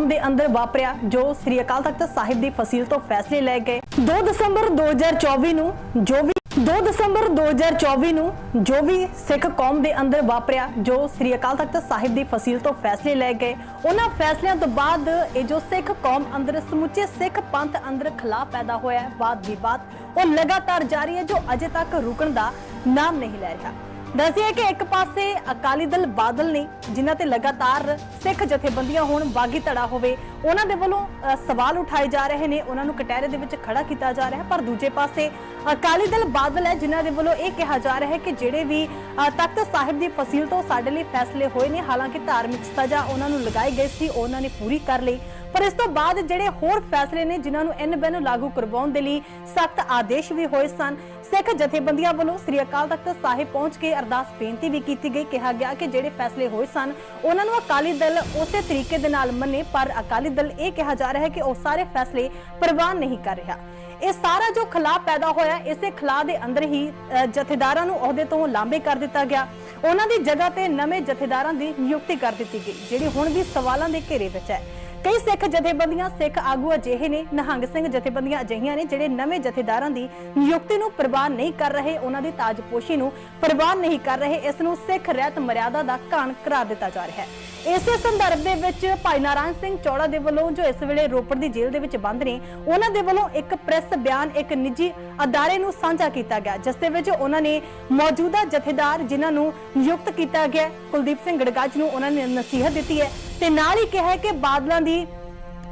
ਦੇ ਅੰਦਰ ਵਾਪਰਿਆ, ਜੋ ਸ੍ਰੀ ਅਕਾਲ ਤਖਤ ਸਾਹਿਬ ਦੀ ਫਸੀਲ ਤੋਂ ਫੈਸਲੇ ਲੈ ਗਏ। 2 ਦਸੰਬਰ 2024 ਨੂੰ ਜੋ ਵੀ 2 ਦਸੰਬਰ 2024 ਨੂੰ ਜੋ ਵੀ ਸਿੱਖ ਕੌਮ ਦੇ ਅੰਦਰ ਵਾਪਰਿਆ, ਜੋ ਸ੍ਰੀ ਅਕਾਲ ਤਖਤ ਸਾਹਿਬ ਦੀ ਫਸੀਲ ਤੋਂ ਫੈਸਲੇ ਲੈ ਗਏ। ਉਹਨਾਂ ਫੈਸਲਿਆਂ ਤੋਂ ਬਾਅਦ ਇਹ ਜੋ ਸਿੱਖ ਕੌਮ ਅੰਦਰ, ਸਮੁੱਚੇ ਸਿੱਖ ਪੰਥ ਅੰਦਰ ਖਲਾ ਪੈਦਾ ਹੋਇਆ ਹੈ ਬਾਤ ਵਿਵਾਦ ਉਹ ਲਗਾਤਾਰ ਜਾਰੀ ਹੈ, ਜੋ ਅਜੇ ਤੱਕ ਰੁਕਣ ਦਾ ਨਾਮ ਨਹੀਂ ਲੈ ਰਿਹਾ। ਦੱਸਿਆ ਕਿ ਇੱਕ ਪਾਸੇ ਅਕਾਲੀ ਦਲ ਬਾਦਲ ਨੇ, ਜਿਨ੍ਹਾਂ ਤੇ ਲਗਾਤਾਰ ਸਿੱਖ ਜਥੇਬੰਦੀਆਂ ਹੋਣ ਬਾਗੀ ਧੜਾ ਹੋਵੇ, ਉਹਨਾਂ ਦੇ ਵੱਲੋਂ ਸਵਾਲ ਉਠਾਏ ਜਾ ਰਹੇ ਨੇ, ਉਹਨਾਂ ਨੂੰ ਕਟਹਿਰੇ ਦੇ ਵਿੱਚ ਖੜਾ ਕੀਤਾ ਜਾ ਰਿਹਾ, ਪਰ ਦੂਜੇ ਪਾਸੇ ਅਕਾਲੀ ਦਲ ਬਾਦਲ ਹੈ, ਜਿਨ੍ਹਾਂ ਦੇ ਵੱਲੋਂ ਇਹ ਕਿਹਾ ਜਾ ਰਿਹਾ ਹੈ ਕਿ ਜਿਹੜੇ ਵੀ ਤਖਤ ਸਾਹਿਬ ਦੀ ਫਸੀਲ ਤੋਂ ਸਾਡੇ ਲਈ ਫੈਸਲੇ ਹੋਏ ਨੇ, ਹਾਲਾਂਕਿ ਧਾਰਮਿਕ ਸਜ਼ਾ ਉਹਨਾਂ ਨੂੰ ਲਗਾਈ ਗਈ ਸੀ, ਉਹਨਾਂ ਨੇ ਪੂਰੀ ਕਰ ਲਈ। ਪਰ ਇਸ ਤੋਂ ਬਾਅਦ ਜਿਹੜੇ ਹੋਰ ਫੈਸਲੇ ਨੇ, ਜਿਨ੍ਹਾਂ ਨੂੰ ਐਨ ਬੈਨ ਲਾਗੂ ਕਰਵਾਉਣ ਦੇ ਲਈ ਸਖਤ ਆਦੇਸ਼ ਵੀ ਹੋਏ ਸਨ ਸਿੱਖ ਜਥੇਬੰਦੀਆਂ ਵੱਲੋਂ ਸ੍ਰੀ ਅਕਾਲ ਤਖਤ ਸਾਹਿਬ ਪਹੁੰਚ ਕੇ ਅਰਦਾਸ ਬੇਨਤੀ ਵੀ ਕੀਤੀ ਗਈ। ਕਿਹਾ ਗਿਆ ਕਿ ਜਿਹੜੇ ਫੈਸਲੇ ਹੋਏ ਸਨ, ਉਹਨਾਂ ਨੂੰ ਅਕਾਲੀ ਦਲ ਉਸੇ ਤਰੀਕੇ ਦੇ ਨਾਲ ਮੰਨੇ, ਪਰ ਅਕਾਲੀ ਦਲ ਇਹ ਕਿਹਾ ਜਾ ਰਿਹਾ ਹੈ ਕਿ ਉਹ ਸਾਰੇ ਫੈਸਲੇ ਪ੍ਰਵਾਨ ਨਹੀਂ ਕਰ ਰਿਹਾ। ਇਹ ਸਾਰਾ ਜੋ ਖਲਾ ਪੈਦਾ ਹੋਇਆ, ਇਸੇ ਖਲਾਅ ਦੇ ਅੰਦਰ ਹੀ ਜਥੇਦਾਰਾਂ ਨੂੰ ਅਹੁਦੇ ਤੋਂ ਲਾਂਬੇ ਕਰ ਦਿੱਤਾ ਗਿਆ। ਉਹਨਾਂ ਦੀ ਜਗ੍ਹਾ ਤੇ ਨਵੇਂ ਜਥੇਦਾਰਾਂ ਦੀ ਨਿਯੁਕਤੀ ਕਰ ਦਿੱਤੀ ਗਈ, ਜਿਹੜੀ ਹੁਣ ਵੀ ਸਵਾਲਾਂ ਦੇ ਘੇਰੇ ਵਿੱਚ ਹੈ। ਕਈ ਸਿੱਖ ਜਥੇਬੰਦੀਆਂ, ਸਿੱਖ ਆਗੂ ਅਜਿਹੇ ਨੇ, ਨਿਹੰਗ ਸਿੰਘ ਜਥੇਬੰਦੀਆਂ ਅਜਿਹੀਆਂ ਨੇ ਜਿਹੜੇ ਨਵੇਂ ਜਥੇਦਾਰਾਂ ਦੀ ਨਿਯੁਕਤੀ ਨੂੰ ਪ੍ਰਵਾਨ ਨਹੀਂ ਕਰ ਰਹੇ, ਉਹਨਾਂ ਦੀ ਤਾਜਪੋਸ਼ੀ ਨੂੰ ਪ੍ਰਵਾਨ ਨਹੀਂ ਕਰ ਰਹੇ, ਇਸ ਨੂੰ ਸਿੱਖ ਰਹਿਤ ਮਰਿਆਦਾ ਦਾ ਘਾਣ ਕਰਾ ਦਿੱਤਾ ਜਾ ਰਿਹਾ ਹੈ। ਇਸੇ ਸੰਦਰਭ ਦੇ ਵਿੱਚ ਭਾਈ ਨਾਰਾਇਣ ਸਿੰਘ ਚੌੜਾ ਦੇ ਵੱਲੋਂ ਜੋ ਇਸ ਵੇਲੇ ਰੋਪੜ ਦੀ ਜੇਲ੍ਹ ਦੇ ਵਿੱਚ ਬੰਦ ਨੇ, ਉਹਨਾਂ ਦੇ ਵੱਲੋਂ ਇੱਕ ਪ੍ਰੈਸ ਬਿਆਨ, ਇੱਕ ਨਿੱਜੀ ਅਦਾਰੇ ਨੂੰ ਸਾਂਝਾ ਕੀਤਾ ਗਿਆ, ਜਿਸ ਦੇ ਵਿੱਚ ਉਹਨਾਂ ਨੇ ਮੌਜੂਦਾ ਜਥੇਦਾਰ ਜਿਨ੍ਹਾਂ ਨੂੰ ਨਿਯੁਕਤ ਕੀਤਾ ਗਿਆ, ਕੁਲਦੀਪ ਸਿੰਘ ਗੜਗਾਜ ਨੂੰ ਉਹਨਾਂ ਨੇ ਨਸੀਹਤ ਦਿੱਤੀ ਹੈ। ਤੇ ਨਾਲ ਹੀ ਕਿਹਾ ਕਿ ਬਾਦਲਾਂ ਦੀ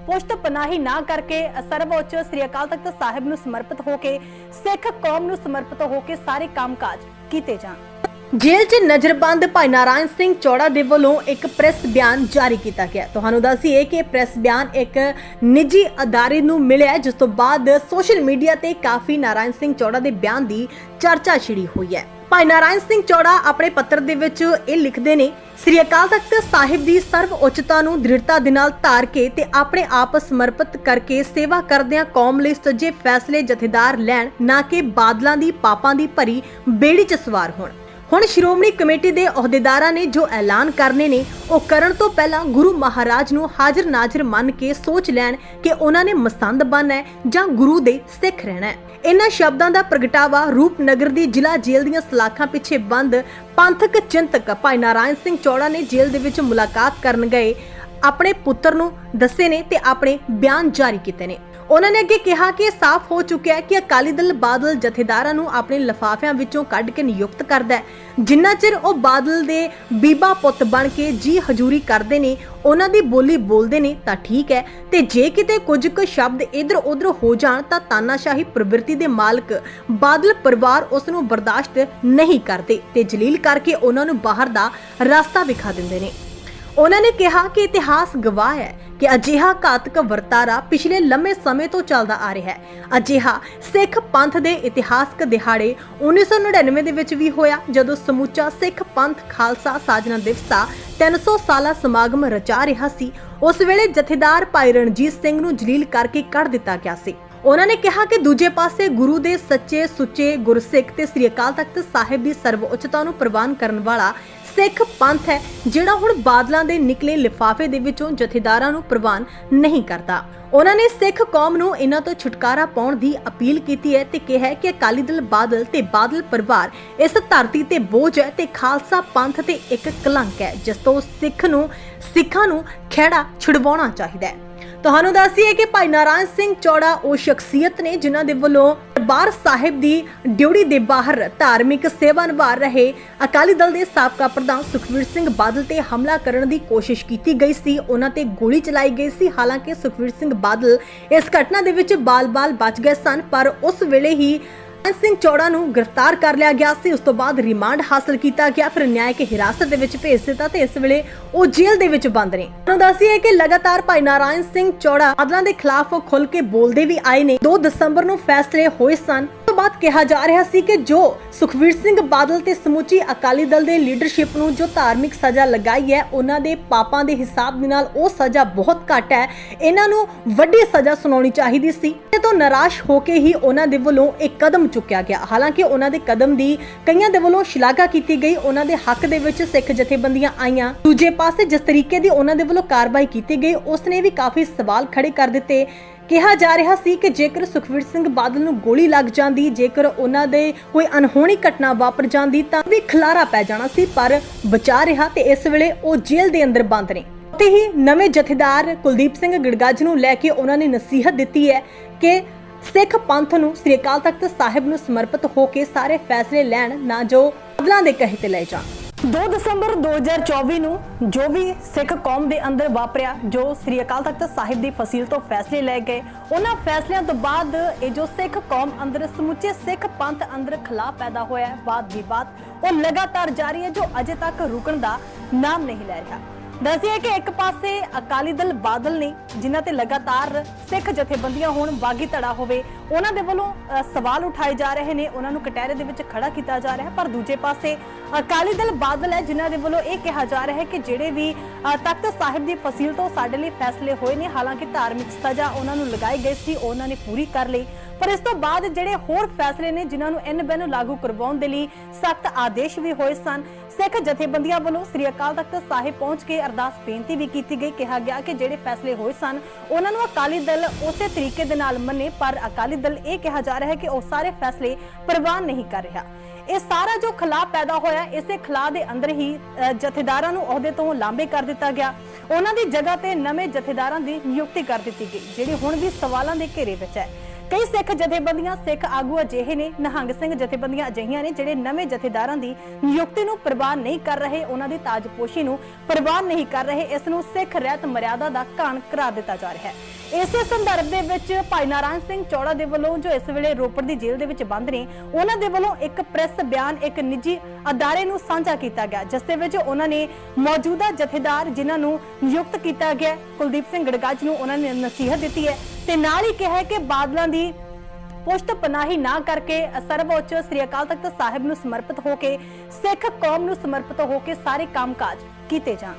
ਪੁਸ਼ਤ ਪਨਾਹੀ ਨਾ ਕਰਕੇ ਸਰਵਉੱਚ ਸ੍ਰੀ ਅਕਾਲ ਤਖਤ ਸਾਹਿਬ ਨੂੰ ਸਮਰਪਿਤ ਹੋ ਕੇ, ਸਿੱਖ ਕੌਮ ਨੂੰ ਸਮਰਪਿਤ ਹੋ ਕੇ ਸਾਰੇ ਕੰਮਕਾਜ ਕੀਤੇ ਜਾਣ। ਜੇਲ੍ਹ 'ਚ ਨਜ਼ਰਬੰਦ ਭਾਈ ਨਾਰਾਇਣ ਸਿੰਘ ਚੌੜਾ ਦੇ ਵੱਲੋਂ ਇੱਕ ਪ੍ਰੈਸ ਬਿਆਨ ਜਾਰੀ ਕੀਤਾ ਗਿਆ। ਤੁਹਾਨੂੰ ਦੱਸੀਏ ਕਿ ਇਹ ਪ੍ਰੈਸ ਬਿਆਨ ਇੱਕ ਨਿੱਜੀ ਅਦਾਰੇ ਨੂੰ ਮਿਲਿਆ ਜਿਸ ਤੋਂ ਬਾਅਦ ਸੋਸ਼ਲ ਮੀਡੀਆ ਤੇ ਕਾਫੀ ਨਾਰਾਇਣ ਸਿੰਘ ਚੌੜਾ ਦੇ ਬਿਆਨ ਦੀ ਚਰਚਾ ਛਿੜੀ ਹੋਈ ਹੈ। ਭਾਈ ਨਾਰਾਇਣ ਸਿੰਘ ਚੌੜਾ ਆਪਣੇ ਪੱਤਰ ਦੇ ਵਿੱਚ ਇਹ ਲਿਖਦੇ ਨੇ, ਸ੍ਰੀ ਅਕਾਲ ਤਖਤ ਸਾਹਿਬ ਦੀ ਸਰਵ ਉੱਚਤਾ ਨੂੰ ਦ੍ਰਿੜਤਾ ਦੇ ਨਾਲ ਧਾਰ ਕੇ ਤੇ ਆਪਣੇ ਆਪ ਸਮਰਪਿਤ ਕਰਕੇ ਸੇਵਾ ਕਰਦਿਆਂ ਕੌਮ ਲਈ ਸੱਜੇ ਫੈਸਲੇ ਜਥੇਦਾਰ ਲੈਣ, ਨਾ ਕਿ ਬਾਦਲਾਂ ਦੀ ਪਾਪਾਂ ਦੀ ਭਰੀ ਬੇੜੀ 'ਚ ਸਵਾਰ ਹੋਣ। ਹੁਣ ਸ਼੍ਰੋਮਣੀ ਕਮੇਟੀ ਦੇ ਅਹੁਦੇਦਾਰਾਂ ਨੇ ਜੋ ਐਲਾਨ ਕਰਨੇ ਨੇ, ਉਹ ਕਰਨ ਤੋਂ ਪਹਿਲਾਂ ਗੁਰੂ ਮਹਾਰਾਜ ਨੂੰ ਹਾਜ਼ਰ ਨਾਜ਼ਰ ਮੰਨ ਕੇ ਸੋਚ ਲੈਣ ਕਿ ਉਹਨਾਂ ਨੇ ਮਸੰਦ ਬਣਨਾ ਹੈ ਜਾਂ ਗੁਰੂ ਦੇ ਸਿੱਖ ਰਹਿਣਾ ਹੈ। ਇਹਨਾਂ ਸ਼ਬਦਾਂ ਦਾ ਪ੍ਰਗਟਾਵਾ ਰੂਪਨਗਰ ਦੀ ਜ਼ਿਲ੍ਹਾ ਜੇਲ੍ਹ ਦੀਆਂ ਸਲਾਖਾਂ ਪਿੱਛੇ ਬੰਦ ਪੰਥਕ ਚਿੰਤਕ ਭਾਈ ਨਾਰਾਇਣ ਸਿੰਘ ਚੌੜਾ ਨੇ ਜੇਲ੍ਹ ਦੇ ਵਿੱਚ ਮੁਲਾਕਾਤ ਕਰਨ ਗਏ। ਆਪਣੇ ਪੁੱਤਰ ਨੂੰ ਦੱਸੇ ਨੇ ਤੇ ਆਪਣੇ ਬਿਆਨ ਜਾਰੀ ਕੀਤੇ ਨੇ। ਉਹਨਾਂ ਨੇ ਅੱਗੇ ਕਿਹਾ ਕਿ ਇਹ ਸਾਫ਼ ਹੋ ਚੁੱਕਿਆ ਹੈ ਕਿ ਅਕਾਲੀ ਦਲ ਬਾਦਲ ਜਥੇਦਾਰਾਂ ਨੂੰ ਆਪਣੇ ਲਫਾਫਿਆਂ ਵਿੱਚੋਂ ਕੱਢ ਕੇ ਨਿਯੁਕਤ ਕਰਦਾ ਹੈ। ਜਿੰਨਾ ਚਿਰ ਉਹ ਬਾਦਲ ਦੇ ਬੀਬਾ ਪੁੱਤ ਬਣ ਕੇ ਜੀ ਹਜੂਰੀ ਕਰਦੇ ਨੇ, ਉਹਨਾਂ ਦੀ ਬੋਲੀ ਬੋਲਦੇ ਨੇ ਤਾਂ ਠੀਕ ਹੈ। ਤੇ ਜੇ ਕਿਤੇ ਕੁਝ ਕੁ ਸ਼ਬਦ ਇਧਰ ਉਧਰ ਹੋ ਜਾਣ ਤਾਂ ਤਾਨਾਸ਼ਾਹੀ ਪ੍ਰਵਿਰਤੀ ਦੇ ਮਾਲਕ ਬਾਦਲ ਪਰਿਵਾਰ ਉਸ ਨੂੰ ਬਰਦਾਸ਼ਤ ਨਹੀਂ ਕਰਦੇ ਤੇ ਜਲੀਲ ਕਰਕੇ ਉਹਨਾਂ ਨੂੰ ਬਾਹਰ ਦਾ ਰਸਤਾ ਵਿਖਾ ਦਿੰਦੇ ਨੇ। ਉਹਨਾਂ ਨੇ ਕਿਹਾ ਕਿ ਇਤਿਹਾਸ ਗਵਾਹ ਹੈ ਕਿ ਅਜਿਹਾ ਘਾਤਕ ਵਰਤਾਰਾ ਪਿਛਲੇ ਲੰਮੇ ਸਮੇਂ ਤੋਂ ਚੱਲਦਾ ਆ ਰਿਹਾ ਹੈ। ਅਜਿਹਾ ਸਿੱਖ ਪੰਥ ਦੇ ਇਤਿਹਾਸਕ ਦਿਹਾੜੇ 1999 ਦੇ ਵਿੱਚ ਵੀ ਹੋਇਆ, ਜਦੋਂ ਸਮੁੱਚਾ ਸਿੱਖ ਪੰਥ ਖਾਲਸਾ ਸਾਜਨਾ ਦਿਵਸ ਦਾ 300 ਸਾਲਾ ਸਮਾਗਮ ਰਚਾ ਰਿਹਾ ਸੀ, ਉਸ ਵੇਲੇ ਜਥੇਦਾਰ ਭਾਈ ਰਣਜੀਤ ਸਿੰਘ ਨੂੰ ਜਲੀਲ ਕਰਕੇ ਕੱਢ ਦਿੱਤਾ ਗਿਆ ਸੀ। ਉਹਨਾਂ ਨੇ ਕਿਹਾ ਕਿ ਦੂਜੇ ਪਾਸੇ ਗੁਰੂ ਦੇ ਸੱਚੇ ਸੁੱਚੇ ਗੁਰਸਿੱਖ ਤੇ ਸ੍ਰੀ ਅਕਾਲ ਤਖਤ ਸਾਹਿਬ ਦੀ ਸਰਵਉੱਚਤਾ ਨੂੰ ਪ੍ਰਵਾਨ ਕਰਨ ਵਾਲਾ ਸਿੱਖ ਪੰਥ ਹੈ, ਜਿਹੜਾ ਹੁਣ ਬਾਦਲਾਂ ਦੇ ਨਿਕਲੇ ਲਿਫਾਫੇ ਦੇ ਵਿੱਚੋਂ ਜਥੇਦਾਰਾਂ ਨੂੰ ਪ੍ਰਵਾਨ ਨਹੀਂ ਕਰਦਾ। ਉਹਨਾਂ ਨੇ ਸਿੱਖ ਕੌਮ ਨੂੰ ਇਹਨਾਂ ਤੋਂ ਛੁਟਕਾਰਾ ਪਾਉਣ ਦੀ ਅਪੀਲ ਕੀਤੀ ਹੈ ਤੇ ਕਿਹਾ ਕਿ ਅਕਾਲੀ ਦਲ ਬਾਦਲ ਤੇ ਬਾਦਲ ਪਰਿਵਾਰ ਇਸ ਧਰਤੀ ਤੇ ਬੋਝ ਹੈ ਤੇ ਖਾਲਸਾ ਪੰਥ ਤੇ ਇੱਕ ਕਲੰਕ ਹੈ, ਜਿਸ ਤੋਂ ਸਿੱਖ ਨੂੰ, ਸਿੱਖਾਂ ਨੂੰ ਖਿਹੜਾ ਛੁਡਵਾਉਣਾ ਚਾਹੀਦਾ ਹੈ। ਤੁਹਾਨੂੰ ਦੱਸੀਏ ਕਿ ਭਾਈ ਨਾਰਾਇਣ ਸਿੰਘ ਚੌੜਾ ਉਹ ਸ਼ਖਸੀਅਤ ਨੇ ਜਿਨ੍ਹਾਂ ਦੇ ਵੱਲੋਂ ਦਰਬਾਰ ਸਾਹਿਬ ਦੀ ਡਿਊਟੀ ਦੇ ਬਾਹਰ ਧਾਰਮਿਕ ਸੇਵਾ ਨਿਭਾ ਰਹੇ ਅਕਾਲੀ ਦਲ ਦੇ ਸਾਬਕਾ ਪ੍ਰਧਾਨ ਸੁਖਵੀਰ ਸਿੰਘ ਬਾਦਲ ਤੇ ਹਮਲਾ ਕਰਨ ਦੀ ਕੋਸ਼ਿਸ਼ ਕੀਤੀ ਗਈ ਸੀ। ਉਹਨਾਂ ਤੇ ਗੋਲੀ ਚਲਾਈ ਗਈ ਸੀ। ਹਾਲਾਂਕਿ ਸੁਖਵੀਰ ਸਿੰਘ ਬਾਦਲ ਇਸ ਘਟਨਾ ਦੇ ਵਿੱਚ ਬਾਲ-ਬਾਲ ਬਚ ਗਏ ਸਨ, ਪਰ ਉਸ ਵੇਲੇ ਹੀ ਸਿੰਘ ਚੌੜਾ ਨੂੰ ਗ੍ਰਿਫਤਾਰ ਕਰ ਲਿਆ ਗਿਆ ਸੀ। ਉਸ ਤੋਂ ਬਾਅਦ ਰਿਮਾਂਡ ਹਾਸਲ ਕੀਤਾ ਗਿਆ। ਫਿਰ ਨਿਆਇਕ ਹਿਰਾਸਤ ਦੇ ਵਿੱਚ ਭੇਜ ਦਿੱਤਾ ਤੇ ਇਸ ਵੇਲੇ ਉਹ ਜੇਲ੍ਹ ਦੇ ਵਿੱਚ ਬੰਦ ਨੇ। ਤੁਹਾਨੂੰ ਦੱਸੀਏ ਕਿ ਲਗਾਤਾਰ ਭਾਈ ਨਾਰਾਇਣ ਸਿੰਘ ਚੌੜਾ ਬਾਦਲਾਂ ਦੇ ਖਿਲਾਫ ਖੁੱਲ ਕੇ ਬੋਲਦੇ ਵੀ ਆਏ ਨੇ। 2 ਦਸੰਬਰ ਨੂੰ ਫੈਸਲੇ ਹੋਏ ਸਨ। ਤੋਂ ਬਾਅਦ ਕਿਹਾ ਜਾ ਰਿਹਾ ਸੀ ਕਿ ਜੋ ਸੁਖਵੀਰ ਸਿੰਘ ਬਾਦਲ ਤੇ ਸਮੁੱਚੀ ਅਕਾਲੀ ਦਲ ਦੇ ਲੀਡਰਸ਼ਿਪ ਨੂੰ ਜੋ ਧਾਰਮਿਕ ਸਜ਼ਾ ਲਗਾਈ ਹੈ, ਉਹਨਾਂ ਦੇ ਪਾਪਾਂ ਦੇ ਹਿਸਾਬ ਦੇ ਨਾਲ ਉਹ ਸਜ਼ਾ ਬਹੁਤ ਘੱਟ ਹੈ। ਇਹਨਾਂ ਨੂੰ ਵੱਡੀ ਸਜ਼ਾ ਸੁਣਾਉਣੀ ਚਾਹੀਦੀ ਸੀ। ਤੇ ਤੋਂ ਨਿਰਾਸ਼ ਹੋ ਕੇ ਹੀ ਉਹਨਾਂ ਦੇ ਵੱਲੋਂ ਇੱਕ ਕਦਮ ਚੁੱਕਿਆ ਗਿਆ। ਹਾਲਾਂਕਿ ਉਹਨਾਂ ਦੇ ਕਦਮ ਦੀ ਕਈਆਂ ਦੇ ਵੱਲੋਂ ਸ਼ਲਾਘਾ ਕੀਤੀ ਗਈ। ਉਹਨਾਂ ਦੇ ਹੱਕ ਦੇ ਵਿੱਚ ਸਿੱਖ ਜਥੇਬੰਦੀਆਂ ਆਈਆਂ। ਦੂਜੇ ਪਾਸੇ ਜਿਸ ਤਰੀਕੇ ਦੀ ਉਹਨਾਂ ਦੇ ਵੱਲੋਂ ਕਾਰਵਾਈ ਕੀਤੀ ਗਈ ਉਸ ਨੇ ਵੀ ਕਾਫੀ ਸਵਾਲ ਖੜੇ ਕਰ ਦਿੱਤੇ। ਕਿਹਾ ਜਾ ਰਿਹਾ ਸੀ ਕਿ ਜੇਕਰ ਸੁਖਵੀਰ ਸਿੰਘ ਬਾਦਲ ਨੂੰ ਗੋਲੀ ਲੱਗ ਜਾਂਦੀ, ਜੇਕਰ ਉਹਨਾਂ ਦੇ ਕੋਈ ਅਨਹੋਣੀ ਘਟਨਾ ਵਾਪਰ ਜਾਂਦੀ ਤਾਂ ਵੀ ਖਲਾਰਾ ਪੈ ਜਾਣਾ ਸੀ, ਪਰ ਬਚਾ ਰਿਹਾ ਤੇ ਇਸ ਵੇਲੇ ਉਹ ਜੇਲ੍ਹ ਦੇ ਅੰਦਰ ਬੰਦ ਨੇ। ਉੱਥੇ ਹੀ ਨਵੇਂ ਜਥੇਦਾਰ ਕੁਲਦੀਪ ਸਿੰਘ ਗੜਗਾਜ ਨੂੰ ਲੈ ਕੇ ਉਹਨਾਂ ਨੇ ਨਸੀਹਤ ਦਿੱਤੀ ਹੈ ਕਿ ਸਿੱਖ ਪੰਥ ਨੂੰ ਸ੍ਰੀ ਅਕਾਲ ਤਖਤ ਸਾਹਿਬ ਨੂੰ ਸਮਰਪਿਤ ਹੋ ਕੇ ਸਾਰੇ ਫੈਸਲੇ ਲੈਣ, ਨਾ ਜੋ ਬਦਲਾਂ ਦੇ ਕਹੇ ਤੇ ਲੈ ਜਾਣ। 2 ਦਸੰਬਰ 2024 ਨੂੰ ਜੋ ਵੀ ਸਿੱਖ ਕੌਮ ਦੇ ਅੰਦਰ ਵਾਪਰਿਆ, ਜੋ ਸ੍ਰੀ ਅਕਾਲ ਤਖਤ ਸਾਹਿਬ ਦੀ ਫਸੀਲ ਤੋਂ ਫੈਸਲੇ ਲਏ ਗਏ, ਉਹਨਾਂ ਫੈਸਲਿਆਂ ਤੋਂ ਬਾਅਦ ਇਹ ਜੋ ਸਿੱਖ ਕੌਮ ਅੰਦਰ, ਸਮੁੱਚੇ ਸਿੱਖ ਪੰਥ ਅੰਦਰ ਖਲਾਅ ਪੈਦਾ ਹੋਇਆ ਹੈ ਬਾਤ ਵਿਵਾਦ ਉਹ ਲਗਾਤਾਰ ਜਾਰੀ ਹੈ, ਜੋ ਅਜੇ ਤੱਕ ਰੁਕਣ ਦਾ ਨਾਮ ਨਹੀਂ ਲੈ ਰਿਹਾ। ਦੱਸਿਆ ਕਿ ਇੱਕ ਪਾਸੇ ਅਕਾਲੀ ਦਲ ਬਾਦਲ ਨੇ, ਜਿਨ੍ਹਾਂ ਤੇ ਲਗਾਤਾਰ ਸਿੱਖ ਜਥੇਬੰਦੀਆਂ ਹੋਣ ਬਾਗੀ ਧੜਾ ਹੋਵੇ, ਉਹਨਾਂ ਦੇ ਵੱਲੋਂ ਸਵਾਲ ਉਠਾਏ ਜਾ ਰਹੇ ਨੇ, ਉਹਨਾਂ ਨੂੰ ਕਟਹਿਰੇ ਦੇ ਵਿੱਚ ਖੜਾ ਕੀਤਾ ਜਾ ਰਿਹਾ ਪਰ ਦੂਜੇ ਪਾਸੇ ਅਕਾਲੀ ਦਲ ਬਾਦਲ ਹੈ, ਜਿਨ੍ਹਾਂ ਦੇ ਵੱਲੋਂ ਇਹ ਕਿਹਾ ਜਾ ਰਿਹਾ ਹੈ ਕਿ ਜਿਹੜੇ ਵੀ ਤਖਤ ਸਾਹਿਬ ਦੀ ਫਸੀਲ ਤੋਂ ਸਾਡੇ ਲਈ ਫੈਸਲੇ ਹੋਏ ਨੇ, ਹਾਲਾਂਕਿ ਧਾਰਮਿਕ ਸਜ਼ਾ ਉਹਨਾਂ ਨੂੰ ਲਗਾਈ ਗਈ ਸੀ, ਉਹਨਾਂ ਨੇ ਪੂਰੀ ਕਰ ਲਈ। ਪਰ ਇਸ ਤੋਂ ਬਾਅਦ ਜਿਹੜੇ ਹੋਰ ਫੈਸਲੇ ਨੇ, ਜਿਨ੍ਹਾਂ ਨੂੰ ਐਨ ਬੈਨ ਲਾਗੂ ਕਰਵਾਉਣ ਦੇ ਲਈ ਸਖਤ ਆਦੇਸ਼ ਵੀ ਹੋਏ ਸਨ, ਸਿੱਖ ਜਥੇਬੰਦੀਆਂ ਵੱਲੋਂ ਸ੍ਰੀ ਅਕਾਲ ਤਖਤ ਸਾਹਿਬ ਪਹੁੰਚ ਕੇ ਅਰਦਾਸ ਬੇਨਤੀ ਵੀ ਕੀਤੀ ਗਈ, ਕਿਹਾ ਗਿਆ ਕਿ ਜਿਹੜੇ ਫੈਸਲੇ ਹੋਏ ਸਨ, ਉਹਨਾਂ ਨੂੰ ਅਕਾਲੀ ਦਲ ਉਸੇ ਤਰੀਕੇ ਦੇ ਨਾਲ ਮੰਨੇ, ਪਰ ਅਕਾਲੀ ਦਲ ਇਹ ਕਿਹਾ ਜਾ ਰਿਹਾ ਹੈ ਕਿ ਉਹ ਸਾਰੇ ਫੈਸਲੇ ਪ੍ਰਵਾਨ ਨਹੀਂ ਕਰ ਰਿਹਾ। ਇਹ ਸਾਰਾ ਜੋ ਖਲਾਅ ਪੈਦਾ ਹੋਇਆ, ਇਸੇ ਖਲਾਅ ਦੇ ਅੰਦਰ ਹੀ ਜਥੇਦਾਰਾਂ ਨੂੰ ਅਹੁਦੇ ਤੋਂ ਲਾਂਬੇ ਕਰ ਦਿੱਤਾ ਗਿਆ। ਉਹਨਾਂ ਦੀ ਜਗ੍ਹਾ ਤੇ ਨਵੇਂ ਜਥੇਦਾਰਾਂ ਦੀ ਨਿਯੁਕਤੀ ਕਰ ਦਿੱਤੀ ਗਈ, ਜਿਹੜੀ ਹੁਣ ਵੀ ਸਵਾਲਾਂ ਦੇ ਘੇਰੇ ਵਿੱਚ ਹੈ। ਕਈ ਸਿੱਖ ਜਥੇਬੰਦੀਆਂ ਸਿੱਖ ਆਗੂ ਅਜਿਹੇ ਨੇ, ਨਿਹੰਗ ਸਿੰਘ ਜਥੇਬੰਦੀਆਂ ਅਜਿਹੀਆਂ ਨੇ ਜਿਹੜੇ ਨਵੇਂ ਜਥੇਦਾਰਾਂ ਦੀ ਨਿਯੁਕਤੀ ਨੂੰ ਪ੍ਰਵਾਨ ਨਹੀਂ ਕਰ ਰਹੇ, ਉਹਨਾਂ ਦੀ ਤਾਜਪੋਸ਼ੀ ਨੂੰ ਪ੍ਰਵਾਨ ਨਹੀਂ ਕਰ ਰਹੇ, ਇਸ ਨੂੰ ਸਿੱਖ ਰਹਿਤ ਮਰਿਆਦਾ ਦਾ ਘਾਣ ਕਰਾਰ ਦਿੱਤਾ ਜਾ ਰਿਹਾ ਹੈ। ਇਸੇ ਸੰਦਰਭ ਦੇ ਵਿੱਚ ਭਾਈ ਨਾਰਾਇਣ ਸਿੰਘ ਚੌੜਾ ਦੇ ਵੱਲੋਂ ਜੋ ਇਸ ਵੇਲੇ ਰੋਪੜ ਦੀ ਜੇਲ੍ਹ ਦੇ ਵਿੱਚ ਬੰਦ ਨੇ, ਉਹਨਾਂ ਦੇ ਵੱਲੋਂ ਇੱਕ ਪ੍ਰੈਸ ਬਿਆਨ, ਇੱਕ ਨਿੱਜੀ ਅਦਾਰੇ ਨੂੰ ਸਾਂਝਾ ਕੀਤਾ ਗਿਆ, ਜਿਸ ਦੇ ਵਿੱਚ ਉਹਨਾਂ ਨੇ ਮੌਜੂਦਾ ਜਥੇਦਾਰ ਜਿਨ੍ਹਾਂ ਨੂੰ ਨਿਯੁਕਤ ਕੀਤਾ ਗਿਆ, ਕੁਲਦੀਪ ਸਿੰਘ ਗੜਗੱਜ ਨੂੰ ਉਹਨਾਂ ਨੇ ਨਸੀਹਤ ਦਿੱਤੀ ਹੈ ਤੇ ਨਾਲ ਹੀ ਕਿਹਾ ਹੈ ਕਿ ਬਾਦਲਾਂ ਦੀ ਪੁਸ਼ਤ ਪਨਾਹੀ ਨਾ ਕਰਕੇ ਸਰਵਉੱਚ ਸ੍ਰੀ ਅਕਾਲ ਤਖਤ ਸਾਹਿਬ ਨੂੰ ਸਮਰਪਿਤ ਹੋ ਕੇ, ਸਿੱਖ ਕੌਮ ਨੂੰ ਸਮਰਪਿਤ ਹੋ ਕੇ ਸਾਰੇ ਕੰਮਕਾਜ ਕੀਤੇ ਜਾਣ।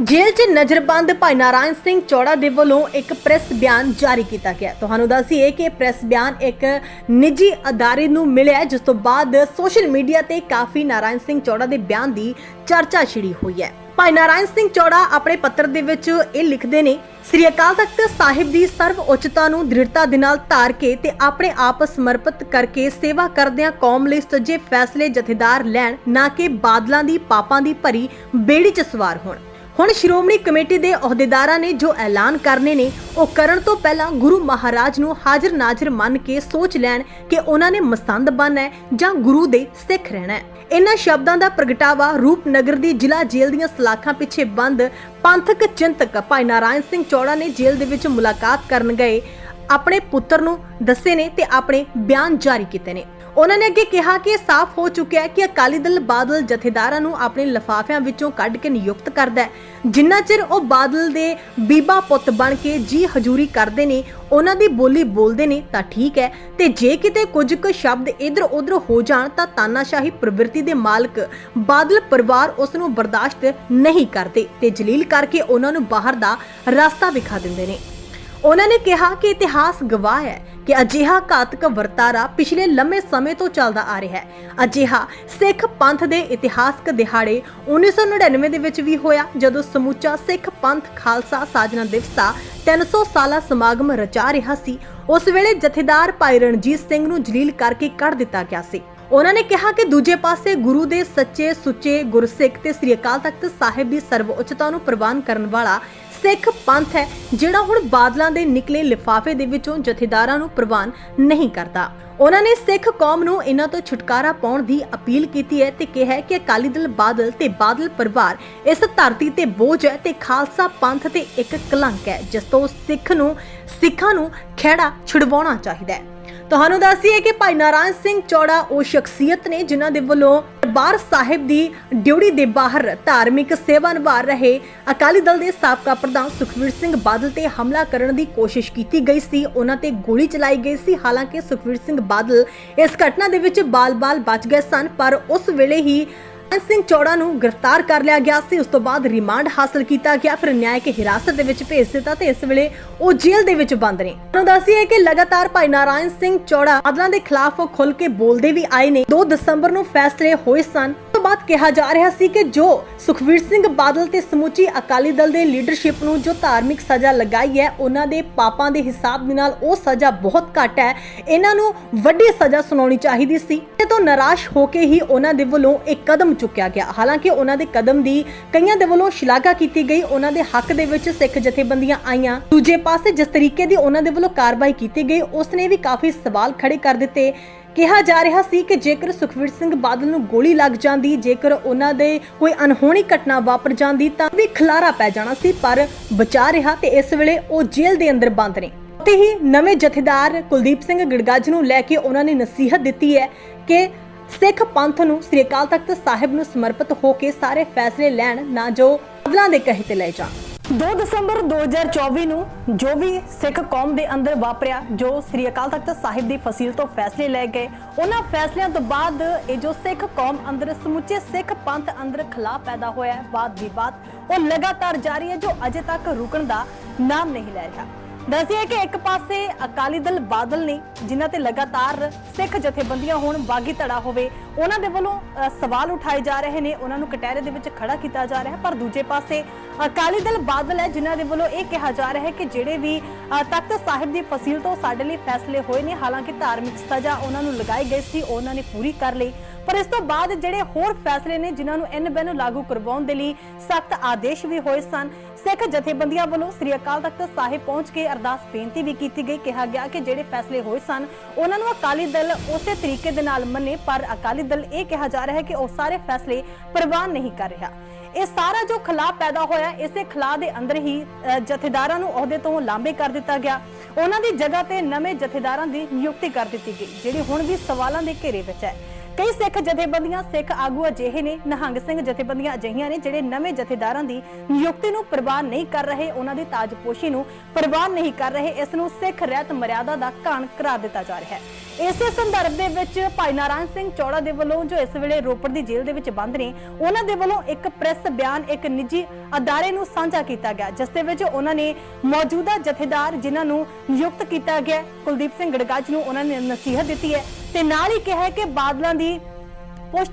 ਜੇਲ੍ਹ 'ਚ ਨਜ਼ਰਬੰਦ ਭਾਈ ਨਾਰਾਇਣ ਸਿੰਘ ਚੌੜਾ ਦੇ ਵੱਲੋਂ ਇੱਕ ਪ੍ਰੈਸ ਬਿਆਨ ਜਾਰੀ ਕੀਤਾ ਗਿਆ। ਤੁਹਾਨੂੰ ਦੱਸੀਏ ਕਿ ਪ੍ਰੈਸ ਬਿਆਨ ਇੱਕ ਨਿੱਜੀ ਅਦਾਰੇ ਨੂੰ ਮਿਲਿਆ ਜਿਸ ਤੋਂ ਬਾਅਦ ਸੋਸ਼ਲ ਮੀਡੀਆ ਤੇ ਕਾਫੀ ਨਾਰਾਇਣ ਸਿੰਘ ਚੌੜਾ ਦੇ ਬਿਆਨ ਦੀ ਚਰਚਾ ਛਿੜੀ ਹੋਈ ਹੈ। ਭਾਈ ਨਾਰਾਇਣ ਸਿੰਘ ਚੌੜਾ ਆਪਣੇ ਪੱਤਰ ਦੇ ਵਿੱਚ ਇਹ ਲਿਖਦੇ ਨੇ, ਸ੍ਰੀ ਅਕਾਲ ਤਖਤ ਸਾਹਿਬ ਦੀ ਸਰਵ ਉੱਚਤਾ ਨੂੰ ਦ੍ਰਿੜਤਾ ਦੇ ਨਾਲ ਧਾਰ ਕੇ ਤੇ ਆਪਣੇ ਆਪ ਸਮਰਪਿਤ ਕਰਕੇ ਸੇਵਾ ਕਰਦਿਆਂ ਕੌਮ ਲਈ ਸੱਜੇ ਫੈਸਲੇ ਜਥੇਦਾਰ ਲੈਣ, ਨਾ ਕਿ ਬਾਦਲਾਂ ਦੀ ਪਾਪਾਂ ਦੀ ਭਰੀ ਬੇੜੀ 'ਚ ਸਵਾਰ ਹੋਣ। ਹੁਣ ਸ਼੍ਰੋਮਣੀ ਕਮੇਟੀ ਦੇ ਅਹੁਦੇਦਾਰਾਂ ਨੇ ਜੋ ਐਲਾਨ ਕਰਨੇ ਨੇ, ਉਹ ਕਰਨ ਤੋਂ ਪਹਿਲਾਂ ਗੁਰੂ ਮਹਾਰਾਜ ਨੂੰ ਹਾਜ਼ਰ ਨਾਜ਼ਰ ਮੰਨ ਕੇ ਸੋਚ ਲੈਣ ਕਿ ਉਹਨਾਂ ਨੇ ਮਸੰਦ ਬਣਨਾ ਹੈ ਜਾਂ ਗੁਰੂ ਦੇ ਸਿੱਖ ਰਹਿਣਾ ਹੈ। ਇਹਨਾਂ ਸ਼ਬਦਾਂ ਦਾ ਪ੍ਰਗਟਾਵਾ ਰੂਪਨਗਰ ਦੀ ਜ਼ਿਲ੍ਹਾ ਜੇਲ੍ਹ ਦੀਆਂ ਸਲਾਖਾਂ ਪਿੱਛੇ ਬੰਦ ਪੰਥਕ ਚਿੰਤਕ ਭਾਈ ਨਾਰਾਇਣ ਸਿੰਘ ਚੌੜਾ ਨੇ ਜੇਲ੍ਹ ਦੇ ਵਿੱਚ ਮੁਲਾਕਾਤ ਕਰਨ ਗਏ। ਆਪਣੇ ਪੁੱਤਰ ਨੂੰ ਦੱਸੇ ਨੇ ਤੇ ਆਪਣੇ ਬਿਆਨ ਜਾਰੀ ਕੀਤੇ ਨੇ। ਉਹਨਾਂ ਨੇ ਅੱਗੇ ਕਿਹਾ ਕਿ ਇਹ ਸਾਫ਼ ਹੋ ਚੁੱਕਿਆ ਹੈ ਕਿ ਅਕਾਲੀ ਦਲ ਬਾਦਲ ਜਥੇਦਾਰਾਂ ਨੂੰ ਆਪਣੇ ਲਫਾਫਿਆਂ ਵਿੱਚੋਂ ਕੱਢ ਕੇ ਨਿਯੁਕਤ ਕਰਦਾ ਹੈ। ਜਿੰਨਾ ਚਿਰ ਉਹ ਬਾਦਲ ਦੇ ਬੀਬਾ ਪੁੱਤ ਬਣ ਕੇ ਜੀ ਹਜੂਰੀ ਕਰਦੇ ਨੇ, ਉਹਨਾਂ ਦੀ ਬੋਲੀ ਬੋਲਦੇ ਨੇ ਤਾਂ ਠੀਕ ਹੈ। ਤੇ ਜੇ ਕਿਤੇ ਕੁਝ ਕੁ ਸ਼ਬਦ ਇਧਰ ਉਧਰ ਹੋ ਜਾਣ ਤਾਂ ਤਾਨਾਸ਼ਾਹੀ ਪ੍ਰਵਿਰਤੀ ਦੇ ਮਾਲਕ ਬਾਦਲ ਪਰਿਵਾਰ ਉਸ ਨੂੰ ਬਰਦਾਸ਼ਤ ਨਹੀਂ ਕਰਦੇ ਤੇ ਜਲੀਲ ਕਰਕੇ ਉਹਨਾਂ ਨੂੰ ਬਾਹਰ ਦਾ ਰਸਤਾ ਵਿਖਾ ਦਿੰਦੇ ਨੇ। ਉਹਨਾਂ ਨੇ ਕਿਹਾ ਕਿ ਇਤਿਹਾਸ ਗਵਾਹ ਹੈ। ਕਿ ਅਜਿਹਾ ਘਾਤਕ ਵਰਤਾਰਾ ਪਿਛਲੇ ਲੰਮੇ ਸਮੇਂ ਤੋਂ ਚੱਲਦਾ ਆ ਰਿਹਾ ਹੈ। ਅਜਿਹਾ ਸਿੱਖ ਪੰਥ ਦੇ ਇਤਿਹਾਸਕ ਦਿਹਾੜੇ 1999 ਦੇ ਵਿੱਚ ਵੀ ਹੋਇਆ, ਜਦੋਂ ਸਮੁੱਚਾ ਸਿੱਖ ਪੰਥ ਖਾਲਸਾ ਸਾਜਨਾ ਦਿਵਸ ਦਾ 300 ਸਾਲਾ ਸਮਾਗਮ ਰਚਾ ਰਿਹਾ ਸੀ। ਉਸ ਵੇਲੇ ਜਥੇਦਾਰ ਭਾਈ ਰਣਜੀਤ ਸਿੰਘ ਨੂੰ ਜਲੀਲ ਕਰਕੇ ਕੱਢ ਦਿੱਤਾ ਗਿਆ ਸੀ। ਉਹਨਾਂ ਨੇ ਕਿਹਾ ਕਿ ਦੂਜੇ ਪਾਸੇ ਗੁਰੂ ਦੇ ਸੱਚੇ ਸੁੱਚੇ ਗੁਰਸਿੱਖ ਤੇ ਸ੍ਰੀ ਅਕਾਲ ਤਖਤ ਸਾਹਿਬ ਦੀ ਸਰਵਉੱਚਤਾ ਨੂੰ ਪ੍ਰਵਾਨ ਕਰਨ ਵਾਲਾ ਸਿੱਖ ਪੰਥ ਹੈ, ਜਿਹੜਾ ਹੁਣ ਬਾਦਲਾਂ ਦੇ ਨਿਕਲੇ ਲਿਫਾਫੇ ਦੇ ਵਿੱਚੋਂ ਜਥੇਦਾਰਾਂ ਨੂੰ ਪ੍ਰਵਾਨ ਨਹੀਂ ਕਰਦਾ। ਉਹਨਾਂ ਨੇ ਸਿੱਖ ਕੌਮ ਨੂੰ ਇਹਨਾਂ ਤੋਂ ਛੁਟਕਾਰਾ ਪਾਉਣ ਦੀ ਅਪੀਲ ਕੀਤੀ ਹੈ ਤੇ ਕਿਹਾ ਕਿ ਅਕਾਲੀ ਦਲ ਬਾਦਲ ਤੇ ਬਾਦਲ ਪਰਿਵਾਰ ਇਸ ਧਰਤੀ ਤੇ ਬੋਝ ਹੈ ਤੇ ਖਾਲਸਾ ਪੰਥ ਤੇ ਇੱਕ ਕਲੰਕ ਹੈ, ਜਿਸ ਤੋਂ ਸਿੱਖ ਨੂੰ, ਸਿੱਖਾਂ ਨੂੰ ਖਿਹੜਾ ਛੁਡਵਾਉਣਾ ਚਾਹੀਦਾ ਹੈ। ਤੁਹਾਨੂੰ ਦੱਸੀਏ ਕਿ ਭਾਈ ਨਾਰਾਇਣ ਸਿੰਘ ਚੌੜਾ ਉਹ ਸ਼ਖਸੀਅਤ ਨੇ ਜਿਨ੍ਹਾਂ ਦੇ ਵੱਲੋਂ ਦਰਬਾਰ ਸਾਹਿਬ ਦੀ ਡਿਊਟੀ ਦੇ ਬਾਹਰ ਧਾਰਮਿਕ ਸੇਵਾ ਨਿਭਾ ਰਹੇ ਅਕਾਲੀ ਦਲ ਦੇ ਸਾਬਕਾ ਪ੍ਰਧਾਨ ਸੁਖਵੀਰ ਸਿੰਘ ਬਾਦਲ ਤੇ ਹਮਲਾ ਕਰਨ ਦੀ ਕੋਸ਼ਿਸ਼ ਕੀਤੀ ਗਈ ਸੀ। ਉਹਨਾਂ ਤੇ ਗੋਲੀ ਚਲਾਈ ਗਈ ਸੀ। ਹਾਲਾਂਕਿ ਸੁਖਵੀਰ ਸਿੰਘ ਬਾਦਲ ਇਸ ਘਟਨਾ ਦੇ ਵਿੱਚ ਬਾਲ-ਬਾਲ ਬਚ ਗਏ ਸਨ, ਪਰ ਉਸ ਵੇਲੇ ਹੀ ਸਿੰਘ ਚੌੜਾ ਨੂੰ ਗ੍ਰਿਫਤਾਰ ਕਰ ਲਿਆ ਗਿਆ ਸੀ। ਉਸ ਤੋਂ ਬਾਅਦ ਰਿਮਾਂਡ ਹਾਸਲ ਕੀਤਾ ਗਿਆ। ਫਿਰ ਨਿਆਇਕ ਹਿਰਾਸਤ ਦੇ ਵਿੱਚ ਭੇਜ ਦਿੱਤਾ ਤੇ ਇਸ ਵੇਲੇ ਉਹ ਜੇਲ੍ਹ ਦੇ ਵਿੱਚ ਬੰਦ ਨੇ। ਤੁਹਾਨੂੰ ਦੱਸੀਏ ਕਿ ਲਗਾਤਾਰ ਭਾਈ ਨਾਰਾਇਣ ਸਿੰਘ ਚੌੜਾ ਅਦਲਾਂ ਦੇ ਖਿਲਾਫ ਖੁੱਲ ਕੇ ਬੋਲਦੇ ਵੀ ਆਏ ਨੇ। 2 ਦਸੰਬਰ ਨੂੰ ਫੈਸਲੇ ਹੋਏ ਸਨ। ਬਾਅਦ ਕਿਹਾ ਜਾ ਰਿਹਾ ਸੀ ਕਿ ਜੋ ਸੁਖਵੀਰ ਸਿੰਘ ਬਾਦਲ ਤੇ ਸਮੁੱਚੀ ਅਕਾਲੀ ਦਲ ਦੇ ਲੀਡਰਸ਼ਿਪ ਨੂੰ ਜੋ ਧਾਰਮਿਕ ਸਜ਼ਾ ਲਗਾਈ ਹੈ, ਉਹਨਾਂ ਦੇ ਪਾਪਾਂ ਦੇ ਹਿਸਾਬ ਦੇ ਨਾਲ ਉਹ ਸਜ਼ਾ ਬਹੁਤ ਘੱਟ ਹੈ। ਇਹਨਾਂ ਨੂੰ ਵੱਡੀ ਸਜ਼ਾ ਸੁਣਾਉਣੀ ਚਾਹੀਦੀ ਸੀ। ਤੇ ਤੋਂ ਨਿਰਾਸ਼ ਹੋ ਕੇ ਹੀ ਉਹਨਾਂ ਦੇ ਵੱਲੋਂ ਇੱਕ ਕਦਮ ਚੁੱਕਿਆ ਗਿਆ। ਹਾਲਾਂਕਿ ਉਹਨਾਂ ਦੇ ਕਦਮ ਦੀ ਕਈਆਂ ਦੇ ਵੱਲੋਂ ਸ਼ਲਾਘਾ ਕੀਤੀ ਗਈ। ਉਹਨਾਂ ਦੇ ਹੱਕ ਦੇ ਵਿੱਚ ਸਿੱਖ ਜਥੇਬੰਦੀਆਂ ਆਈਆਂ। ਦੂਜੇ ਪਾਸੇ ਜਿਸ ਤਰੀਕੇ ਦੀ ਉਹਨਾਂ ਦੇ ਵੱਲੋਂ ਕਾਰਵਾਈ ਕੀਤੀ ਗਈ ਉਸ ਨੇ ਵੀ ਕਾਫੀ ਸਵਾਲ ਖੜੇ ਕਰ ਦਿੱਤੇ। ਕਿਹਾ ਜਾ ਰਿਹਾ ਸੀ ਕਿ ਜੇਕਰ ਸੁਖਵੀਰ ਸਿੰਘ ਬਾਦਲ ਨੂੰ ਗੋਲੀ ਲੱਗ ਜਾਂਦੀ, ਜੇਕਰ ਉਹਨਾਂ ਦੇ ਕੋਈ ਅਨਹੋਣੀ ਘਟਨਾ ਵਾਪਰ ਜਾਂਦੀ, ਤਾਂ ਵੀ ਖਲਾਰਾ ਪੈ ਜਾਣਾ ਸੀ, ਪਰ ਬਚਾ ਰਿਹਾ ਤੇ ਇਸ ਵੇਲੇ ਉਹ ਜੇਲ੍ਹ ਦੇ ਅੰਦਰ ਬੰਦ ਨੇ। ਉੱਥੇ ਹੀ ਨਵੇਂ ਜਥੇਦਾਰ ਕੁਲਦੀਪ ਸਿੰਘ ਗੜਗੱਜ ਨੂੰ ਲੈ ਕੇ ਉਹਨਾਂ ਨੇ ਨਸੀਹਤ ਦਿੱਤੀ ਹੈ ਕਿ ਸਿੱਖ ਪੰਥ ਨੂੰ ਸ੍ਰੀ ਅਕਾਲ ਤਖਤ ਸਾਹਿਬ ਨੂੰ ਸਮਰਪਿਤ ਹੋ ਕੇ ਸਾਰੇ ਫੈਸਲੇ ਲੈਣ, ਨਾ ਜੋ ਬਦਲਾਂ ਦੇ ਕਹੇ ਤੇ ਲੈ ਜਾਣ। 2 ਦਸੰਬਰ 2024 ਨੂੰ ਜੋ ਵੀ ਸਿੱਖ ਕੌਮ ਦੇ ਅੰਦਰ ਵਾਪਰਿਆ, ਜੋ ਸ੍ਰੀ ਅਕਾਲ ਤਖਤ ਸਾਹਿਬ ਦੀ ਫਸੀਲ ਤੋਂ ਫੈਸਲੇ ਲਏ ਗਏ, ਉਹਨਾਂ ਫੈਸਲਿਆਂ ਤੋਂ ਬਾਅਦ ਇਹ ਜੋ ਸਿੱਖ ਕੌਮ ਅੰਦਰ, ਸਮੁੱਚੇ ਸਿੱਖ ਪੰਥ ਅੰਦਰ ਖਲਾ ਪੈਦਾ ਹੋਇਆ ਹੈ ਬਾਦ ਵਿਵਾਦ ਉਹ ਲਗਾਤਾਰ ਜਾਰੀ ਹੈ, ਜੋ ਅਜੇ ਤੱਕ ਰੁਕਣ ਦਾ ਨਾਮ ਨਹੀਂ ਲੈ ਰਿਹਾ। ਦੱਸਿਆ ਕਿ ਇੱਕ ਪਾਸੇ ਅਕਾਲੀ ਦਲ ਬਾਦਲ ਨੇ, ਜਿਨ੍ਹਾਂ ਤੇ ਲਗਾਤਾਰ ਸਿੱਖ ਜਥੇਬੰਦੀਆਂ ਹੋਣ ਬਾਗੀ ਧੜਾ ਹੋਵੇ, ਉਹਨਾਂ ਦੇ ਵੱਲੋਂ ਸਵਾਲ ਉਠਾਏ ਜਾ ਰਹੇ ਨੇ, ਉਹਨਾਂ ਨੂੰ ਕਟਹਿਰੇ ਦੇ ਵਿੱਚ ਖੜਾ ਕੀਤਾ ਜਾ ਰਿਹਾ, ਪਰ ਦੂਜੇ ਪਾਸੇ ਅਕਾਲੀ ਦਲ ਬਾਦਲ ਹੈ, ਜਿਨ੍ਹਾਂ ਦੇ ਵੱਲੋਂ ਇਹ ਕਿਹਾ ਜਾ ਰਿਹਾ ਹੈ ਕਿ ਜਿਹੜੇ ਵੀ ਤਖਤ ਸਾਹਿਬ ਦੀ ਫਸੀਲ ਤੋਂ ਸਾਡੇ ਲਈ ਫੈਸਲੇ ਹੋਏ ਨੇ, ਹਾਲਾਂਕਿ ਧਾਰਮਿਕ ਸਜ਼ਾ ਉਹਨਾਂ ਨੂੰ ਲਗਾਈ ਗਈ ਸੀ, ਉਹਨਾਂ ਨੇ ਪੂਰੀ ਕਰ ਲਈ। ਪਰ ਇਸ ਤੋਂ ਬਾਅਦ ਜਿਹੜੇ ਹੋਰ ਫੈਸਲੇ ਨੇ ਜਿਨ੍ਹਾਂ ਨੂੰ ਐਨ ਬੈਨ ਲਾਗੂ ਕਰਵਾਉਣ ਦੇ ਲਈ ਸਖਤ ਆਦੇਸ਼ ਵੀ ਹੋਏ ਸਨ, ਸਿੱਖ ਜਥੇਬੰਦੀਆਂ ਵੱਲੋਂ ਸ੍ਰੀ ਅਕਾਲ ਤਖਤ ਸਾਹਿਬ ਪਹੁੰਚ ਕੇ ਅਰਦਾਸ ਬੇਨਤੀ ਵੀ ਕੀਤੀ ਗਈ, ਕਿਹਾ ਗਿਆ ਕਿ ਜਿਹੜੇ ਫੈਸਲੇ ਹੋਏ ਸਨ, ਉਹਨਾਂ ਨੂੰ ਅਕਾਲੀ ਦਲ ਉਸੇ ਤਰੀਕੇ ਦੇ ਨਾਲ ਮੰਨੇ, ਪਰ ਅਕਾਲੀ ਦਲ ਇਹ ਕਿਹਾ ਜਾ ਰਿਹਾ ਹੈ ਕਿ ਉਹ ਸਾਰੇ ਫੈਸਲੇ ਪ੍ਰਵਾਨ ਨਹੀਂ ਕਰ ਰਿਹਾ। ਇਹ ਸਾਰਾ ਜੋ ਖਲਾਅ ਪੈਦਾ ਹੋਇਆ, ਇਸੇ ਖਲਾਅ ਦੇ ਅੰਦਰ ਹੀ ਜਥੇਦਾਰਾਂ ਨੂੰ ਅਹੁਦੇ ਤੋਂ ਲਾਂਬੇ ਕਰ ਦਿੱਤਾ ਗਿਆ। ਉਹਨਾਂ ਦੀ ਜਗ੍ਹਾ ਤੇ ਨਵੇਂ ਜਥੇਦਾਰਾਂ ਦੀ ਨਿਯੁਕਤੀ ਕਰ ਦਿੱਤੀ ਗਈ, ਜਿਹੜੀ ਹੁਣ ਵੀ ਸਵਾਲਾਂ ਦੇ ਘੇਰੇ ਵਿੱਚ ਹੈ। ਕਈ ਸਿੱਖ ਜਥੇਬੰਦੀਆਂ ਸਿੱਖ ਆਗੂ ਅਜਿਹੇ ਨੇ, ਨਿਹੰਗ ਸਿੰਘ ਜਥੇਬੰਦੀਆਂ ਅਜਿਹੀਆਂ ਨੇ ਜਿਹੜੇ ਨਵੇਂ ਜਥੇਦਾਰਾਂ ਦੀ ਨਿਯੁਕਤੀ ਨੂੰ ਪ੍ਰਵਾਨ ਨਹੀਂ ਕਰ ਰਹੇ, ਉਹਨਾਂ ਦੀ ਤਾਜਪੋਸ਼ੀ ਨੂੰ ਪ੍ਰਵਾਨ ਨਹੀਂ ਕਰ ਰਹੇ, ਇਸ ਨੂੰ ਸਿੱਖ ਰਹਿਤ ਮਰਿਆਦਾ ਦਾ ਘਾਣ ਕਰਾਰ ਦਿੱਤਾ ਜਾ ਰਿਹਾ ਹੈ। ਇਸੇ ਸੰਦਰਭ ਦੇ ਵਿੱਚ ਭਾਈ ਨਾਰਾਇਣ ਸਿੰਘ ਚੌੜਾ ਦੇ ਵੱਲੋਂ ਜੋ ਇਸ ਵੇਲੇ ਰੋਪੜ ਦੀ ਜੇਲ੍ਹ ਦੇ ਵਿੱਚ ਬੰਦ ਨੇ, ਉਹਨਾਂ ਦੇ ਵੱਲੋਂ ਇੱਕ ਪ੍ਰੈਸ ਬਿਆਨ, ਇੱਕ ਨਿੱਜੀ ਅਦਾਰੇ ਨੂੰ ਸਾਂਝਾ ਕੀਤਾ ਗਿਆ, ਜਿਸ ਦੇ ਵਿੱਚ ਉਹਨਾਂ ਨੇ ਮੌਜੂਦਾ ਜਥੇਦਾਰ ਜਿਨ੍ਹਾਂ ਨੂੰ ਨਿਯੁਕਤ ਕੀਤਾ ਗਿਆ, ਕੁਲਦੀਪ ਸਿੰਘ ਗੜਗਾਜ ਨੂੰ ਉਹਨਾਂ ਨੇ ਨਸੀਹਤ ਦਿੱਤੀ ਹੈ। ਤੇ ਨਾਲ ਹੀ ਕਿਹਾ ਕਿ ਬਾਦਲਾਂ ਦੀ ਪੁਸ਼ਤ